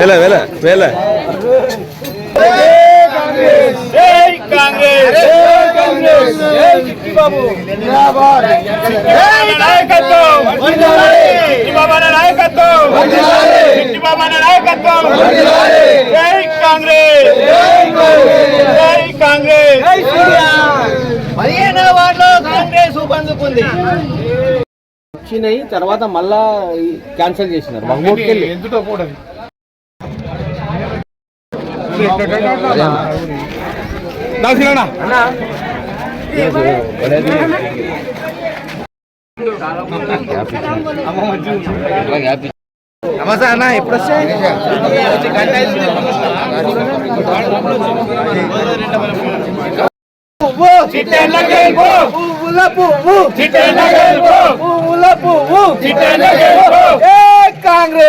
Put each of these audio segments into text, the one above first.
వేల వేల వేల. జై కాంగ్రెస్ ఊపందుకుంది వచ్చినాయి తర్వాత మళ్ళా క్యాన్సిల్ చేసినారు. మహమూద్కెళ్ళి నమస్తే అన్న ఎప్పుడు వస్తాయి చిట్టెళ్ళ గెలుపు పువ్వుల పువ్వు చిట్టెళ్ళ గెలుపు పువ్వుల పువ్వు చిట్టెళ్ళ గెలుపు జై కాంగ్రెస్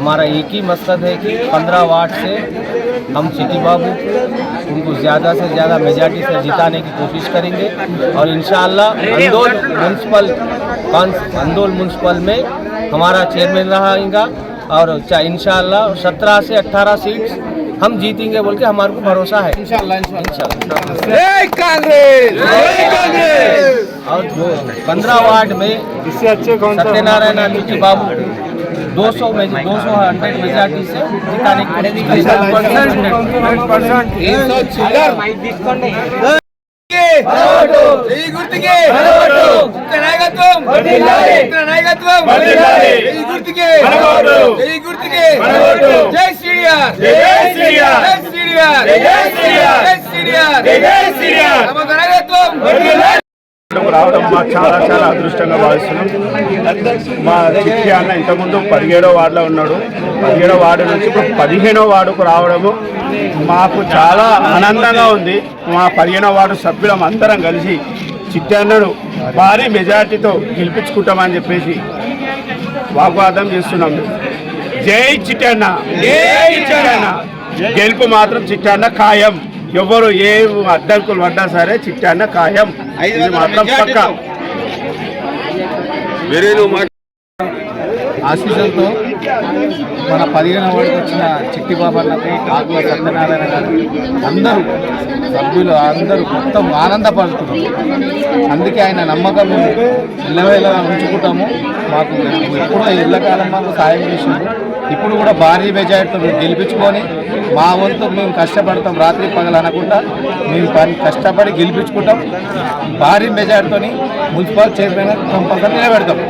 हमारा एक ही मकसद है कि पंद्रह वार्ड से हम सिटी बाबू उनको ज़्यादा से ज़्यादा मेजॉरिटी से जिताने की कोशिश करेंगे और इन अंदोल म्यूनसिपल अंदोल म्यूनसिपल में हमारा चेयरमैन रहेगा और इन सत्रह से अट्ठारह सीट हम जीतेंगे बोल के हमारे को भरोसा है। और जो पंद्रह वार्ड में सत्यनारायण बाबू जय सौ जय दो सौ हंड्रेड मेजोरिटी से जिताने की जय श्री जय श्री जय श्री రావడం మాకు చాలా చాలా అదృష్టంగా భావిస్తున్నాం. మా చిట్టి అన్న ఇంతకుముందు పదిహేడో వార్డులో ఉన్నాడు. పదిహేడో వార్డు నుంచి ఇప్పుడు పదిహేనో వార్డుకు రావడము మాకు చాలా ఆనందంగా ఉంది. మా పదిహేనో వార్డు సభ్యులం అందరం కలిసి చిట్టి అన్నను భారీ మెజార్టీతో గెలిపించుకుంటామని చెప్పేసి వాగ్వాదం చేస్తున్నాం. జై చిట్టి అన్న. జై చిట్టి అన్న. గెలుపు మాత్రం చిట్టి అన్న ఖాయం. ఎవరు ఏ అడ్డంకులు పడ్డా సరే చిట్టి అన్న ఖాయం ఇది మాత్రం పక్క. ఆశీస్సులతో మన పదిహేను వాడికి వచ్చిన చిట్టి బాబాలకి కాకుల సత్యనారాయణ గారు అందరూ సభ్యులు అందరూ మొత్తం ఆనందపడుతున్నారు. అందుకే ఆయన నమ్మకం మేము ఇళ్ళవేళ ఉంచుకుంటాము. మాకు ఎప్పుడో ఇళ్ళకాలం మాకు సాయం చేసింది ఇప్పుడు కూడా భారీ మెజార్టీతో మేము గెలిపించుకొని మా వంతు మేము కష్టపడతాం. రాత్రి పగలు అనకుండా మేము పని కష్టపడి గెలిపించుకుంటాం. భారీ మెజార్టీతో మున్సిపల్ చైర్మన్ కంపల్సరీ నిలబెడతాం.